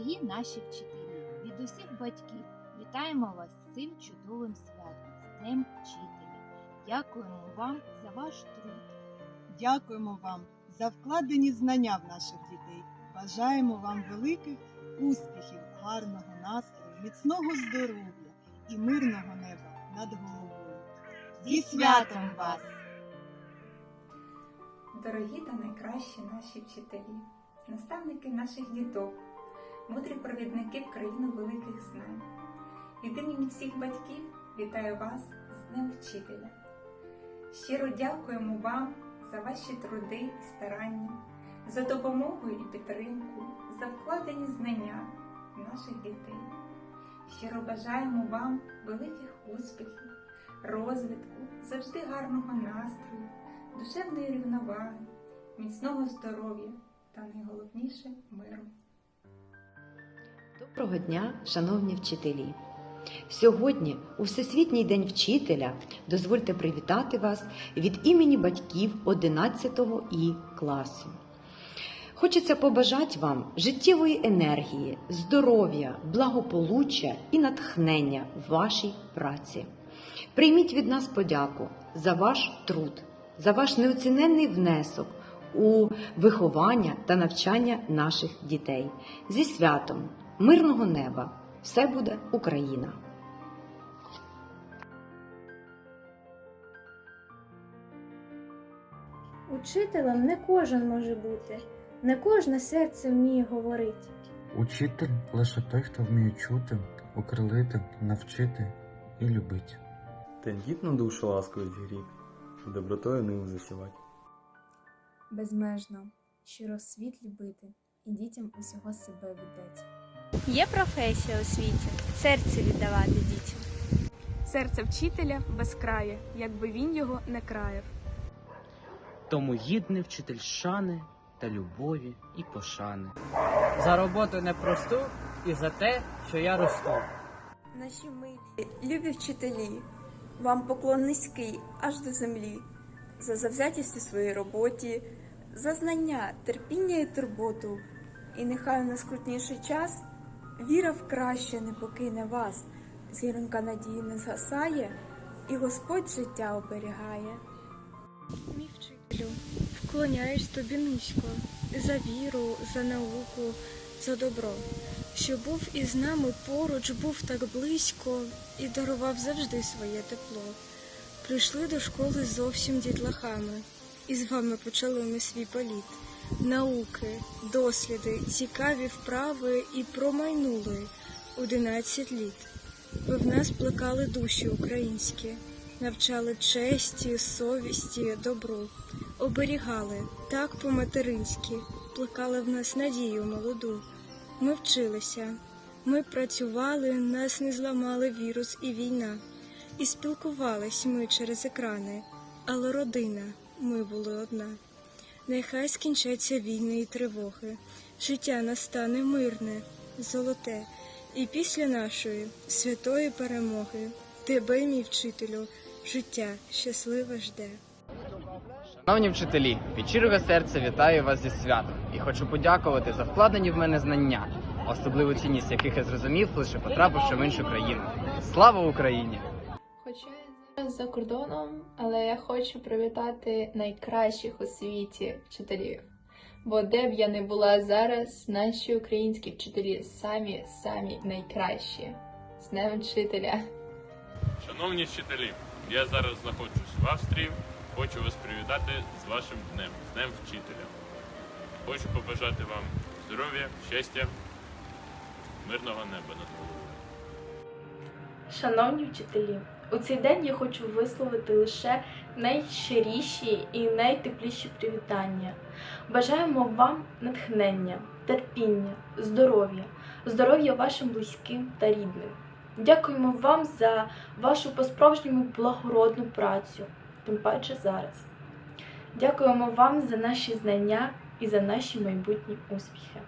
Дорогі наші вчителі, від усіх батьків вітаємо вас з цим чудовим святом, з Днем Вчителя. Дякуємо вам за ваш труд. Дякуємо вам за вкладені знання в наших дітей. Бажаємо вам великих успіхів, гарного настрою, міцного здоров'я і мирного неба над головою. Зі святом вас! Дорогі та найкращі наші вчителі, наставники наших діток, мудрі провідники в країну великих знань. Від імені всіх батьків вітаю вас з Днем Вчителя. Щиро дякуємо вам за ваші труди і старання, за допомогу і підтримку, за вкладені знання наших дітей. Щиро бажаємо вам великих успіхів, розвитку, завжди гарного настрою душевної рівноваги, міцного здоров'я та найголовніше миру. Доброго дня, шановні вчителі! Сьогодні, у Всесвітній день вчителя, дозвольте привітати вас від імені батьків 11 І класу. Хочеться побажати вам життєвої енергії, здоров'я, благополуччя і натхнення в вашій праці. Прийміть від нас подяку за ваш труд, за ваш неоціненний внесок у виховання та навчання наших дітей. Зі святом, мирного неба! Все буде Україна! Учителем не кожен може бути, не кожне серце вміє говорити. Учитель лише той, хто вміє чути, окрилити, навчити і любити. Тендітну душу ласкою зігріти, добротою ним засівати. безмежно, щиро світ любити і дітям усього себе віддать. Є професія у світі серце віддавати дітям. Серце вчителя безкрає, якби він його не краяв. Тому гідний вчитель шани та любові і пошани. За роботу непросту і за те, що я росту. Наші милі, любі вчителі, вам поклон низький аж до землі, за завзятість у своїй роботі, за знання, терпіння і турботу. І нехай у найскрутніший час віра в краще не покине вас, зіронька надії не згасає, і Господь життя оберігає. Мій вчителю, вклоняюсь тобі низько за віру, за науку, за добро, що був із нами поруч, був так близько і дарував завжди своє тепло. Прийшли до школи зовсім дітлахами, і з вами почали ми свій політ. Науки, досліди, цікаві вправи і промайнули одинадцять літ. Ви в нас плекали душі українські, навчали честі, совісті, добру, оберігали так по-материнськи, плекали в нас надію молоду. Ми вчилися, ми працювали, нас не зламали вірус і війна, і спілкувались ми через екрани, але родина, ми були одна. Нехай скінчаться війни і тривоги, життя настане мирне, золоте, і після нашої святої перемоги тебе, мій вчителю, життя щасливе жде. Шановні вчителі, від щирого серця вітаю вас зі святом і хочу подякувати за вкладені в мене знання, особливу цінність яких я зрозумів, лише потрапивши в іншу країну. Слава Україні! За кордоном, але я хочу привітати найкращих у світі вчителів. Бо де б я не була зараз, наші українські вчителі самі самі найкращі. З Днем вчителя! Шановні вчителі, я зараз знаходжусь в Австрії. Хочу вас привітати з вашим днем, з Днем Вчителя. Хочу побажати вам здоров'я, щастя, мирного неба над головою. Шановні вчителі, у цей день я хочу висловити лише найщиріші і найтепліші привітання. Бажаємо вам натхнення, терпіння, здоров'я, здоров'я вашим близьким та рідним. Дякуємо вам за вашу по-справжньому благородну працю, тим паче зараз. Дякуємо вам за наші знання і за наші майбутні успіхи.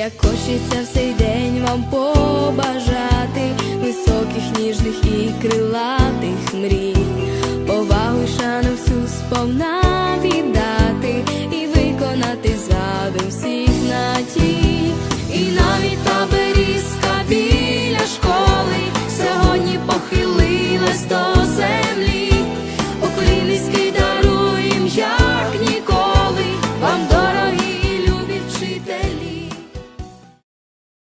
як хочеться в цей день вам побажати.